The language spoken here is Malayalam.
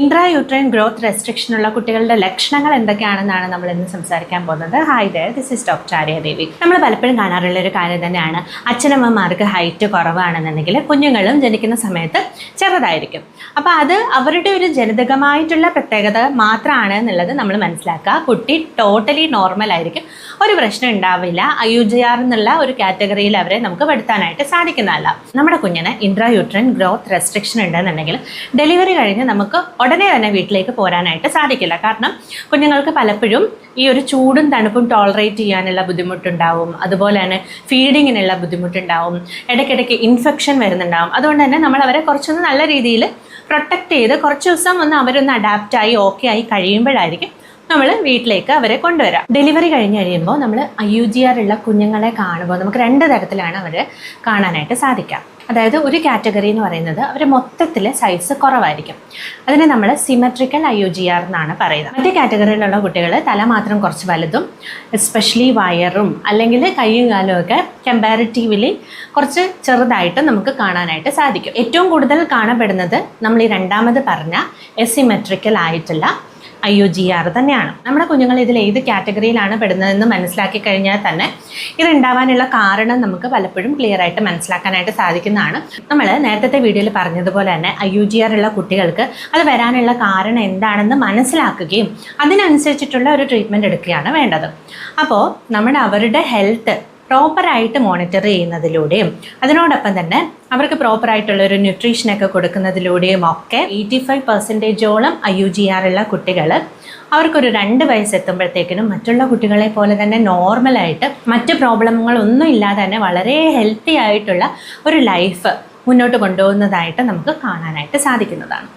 ഇൻട്രായൂട്രൈൻ ഗ്രോത്ത് റെസ്ട്രിക്ഷൻ ഉള്ള കുട്ടികളുടെ ലക്ഷണങ്ങൾ എന്തൊക്കെയാണെന്നാണ് നമ്മൾ ഇന്ന് സംസാരിക്കാൻ പോകുന്നത്. Hi they this is doctor Arya Devi. നമ്മൾ പലപ്പോഴും കാണാറുള്ള ഒരു കാര്യം തന്നെയാണ്. അച്ഛനമ്മമാർക്ക് ഹൈറ്റ് കുറവാണെന്നുണ്ടെങ്കിൽ കുഞ്ഞുങ്ങളും ജനിക്കുന്ന സമയത്ത് ചെറുതായിരിക്കും. അപ്പോൾ അത് അവരുടെ ഒരു ജനിതകമായിട്ടുള്ള പ്രത്യേകത മാത്രമാണ് എന്നുള്ളത് നമ്മൾ മനസ്സിലാക്കുക. കുട്ടി ടോട്ടലി നോർമൽ ആയിരിക്കും. ഒരു പ്രശ്നം ഉണ്ടാവില്ല. യു ജി ആർ എന്നുള്ള ഒരു കാറ്റഗറിയിൽ അവരെ നമുക്ക് പെടുത്താനായിട്ട് സാധിക്കുന്നതല്ല. നമ്മുടെ കുഞ്ഞിന് ഇൻട്രായൂട്രൈൻ ഗ്രോത്ത് റെസ്ട്രിക്ഷൻ ഉണ്ടെന്നുണ്ടെങ്കിൽ ഡെലിവറി കഴിഞ്ഞ് നമുക്ക് ഉടനെ തന്നെ വീട്ടിലേക്ക് പോരാനായിട്ട് സാധിക്കില്ല. കാരണം കുഞ്ഞുങ്ങൾക്ക് പലപ്പോഴും ഈ ഒരു ചൂടും തണുപ്പും ടോളറേറ്റ് ചെയ്യാനുള്ള ബുദ്ധിമുട്ടുണ്ടാവും. അതുപോലെ തന്നെ ഫീഡിങ്ങിനുള്ള ബുദ്ധിമുട്ടുണ്ടാവും. ഇടയ്ക്കിടയ്ക്ക് ഇൻഫെക്ഷൻ വരുന്നുണ്ടാവും. അതുകൊണ്ട് തന്നെ നമ്മൾ അവരെ കുറച്ചൊന്ന് നല്ല രീതിയിൽ പ്രൊട്ടക്റ്റ് ചെയ്ത് കുറച്ച് ദിവസം ഒന്ന് അവരൊന്ന് അഡാപ്റ്റായി ഓക്കെ ആയി കഴിയുമ്പോഴായിരിക്കും നമ്മൾ വീട്ടിലേക്ക് അവരെ കൊണ്ടുവരാം. ഡെലിവറി കഴിഞ്ഞ് കഴിയുമ്പോൾ നമ്മൾ ഐ യു ജി ആർ ഉള്ള കുഞ്ഞുങ്ങളെ കാണുമ്പോൾ നമുക്ക് രണ്ട് തരത്തിലാണ് അവരെ കാണാനായിട്ട് സാധിക്കാം അതായത് ഒരു കാറ്റഗറി എന്ന് പറയുന്നത് അവർ മൊത്തത്തിൽ സൈസ് കുറവായിരിക്കും. അതിനെ നമ്മൾ symmetrical I U G R എന്നാണ് പറയുന്നത്. മറ്റേ കാറ്റഗറിയിലുള്ള കുട്ടികൾ തല മാത്രം കുറച്ച് വലുതും എസ്പെഷ്യലി വയറും അല്ലെങ്കിൽ കൈയും കാലും ഒക്കെ കമ്പാരിറ്റീവ്ലി കുറച്ച് ചെറുതായിട്ട് നമുക്ക് കാണാനായിട്ട് സാധിക്കും. ഏറ്റവും കൂടുതൽ കാണപ്പെടുന്നത് നമ്മൾ ഈ രണ്ടാമത് പറഞ്ഞ എസിമെട്രിക്കൽ ആയിട്ടുള്ള ഐ യു ജി ആർ തന്നെയാണ്. നമ്മുടെ കുഞ്ഞുങ്ങൾ ഇതിൽ ഏത് കാറ്റഗറിയിലാണ് പെടുന്നതെന്ന് മനസ്സിലാക്കി കഴിഞ്ഞാൽ തന്നെ ഇത് ഉണ്ടാവാനുള്ള കാരണം നമുക്ക് പലപ്പോഴും ക്ലിയർ ആയിട്ട് മനസ്സിലാക്കാനായിട്ട് സാധിക്കുന്നതാണ്. നമ്മൾ നേരത്തെ വീഡിയോയിൽ പറഞ്ഞതുപോലെ തന്നെ ഐ യു ജി ആർ ഉള്ള കുട്ടികൾക്ക് അത് വരാനുള്ള കാരണം എന്താണെന്ന് മനസ്സിലാക്കുകയും അതിനനുസരിച്ചിട്ടുള്ള ഒരു ട്രീറ്റ്മെന്റ് എടുക്കുകയാണ് വേണ്ടത്. അപ്പോൾ നമ്മുടെ അവരുടെ ഹെൽത്ത് പ്രോപ്പറായിട്ട് മോണിറ്റർ ചെയ്യുന്നതിലൂടെയും അതിനോടൊപ്പം തന്നെ അവർക്ക് പ്രോപ്പറായിട്ടുള്ള ഒരു ന്യൂട്രീഷനൊക്കെ കൊടുക്കുന്നതിലൂടെയും ഒക്കെ എയ്റ്റി ഫൈവ് പെർസെന്റേജോളം ഐ യു ജി ആർ ഉള്ള കുട്ടികൾ അവർക്കൊരു രണ്ട് വയസ്സെത്തുമ്പോഴത്തേക്കിനും മറ്റുള്ള കുട്ടികളെ പോലെ തന്നെ നോർമലായിട്ട് മറ്റ് പ്രോബ്ലങ്ങളൊന്നും ഇല്ലാതെ തന്നെ വളരെ ഹെൽത്തി ആയിട്ടുള്ള ഒരു ലൈഫ് മുന്നോട്ട് കൊണ്ടുപോകുന്നതായിട്ട് നമുക്ക് കാണാനായിട്ട് സാധിക്കുന്നതാണ്.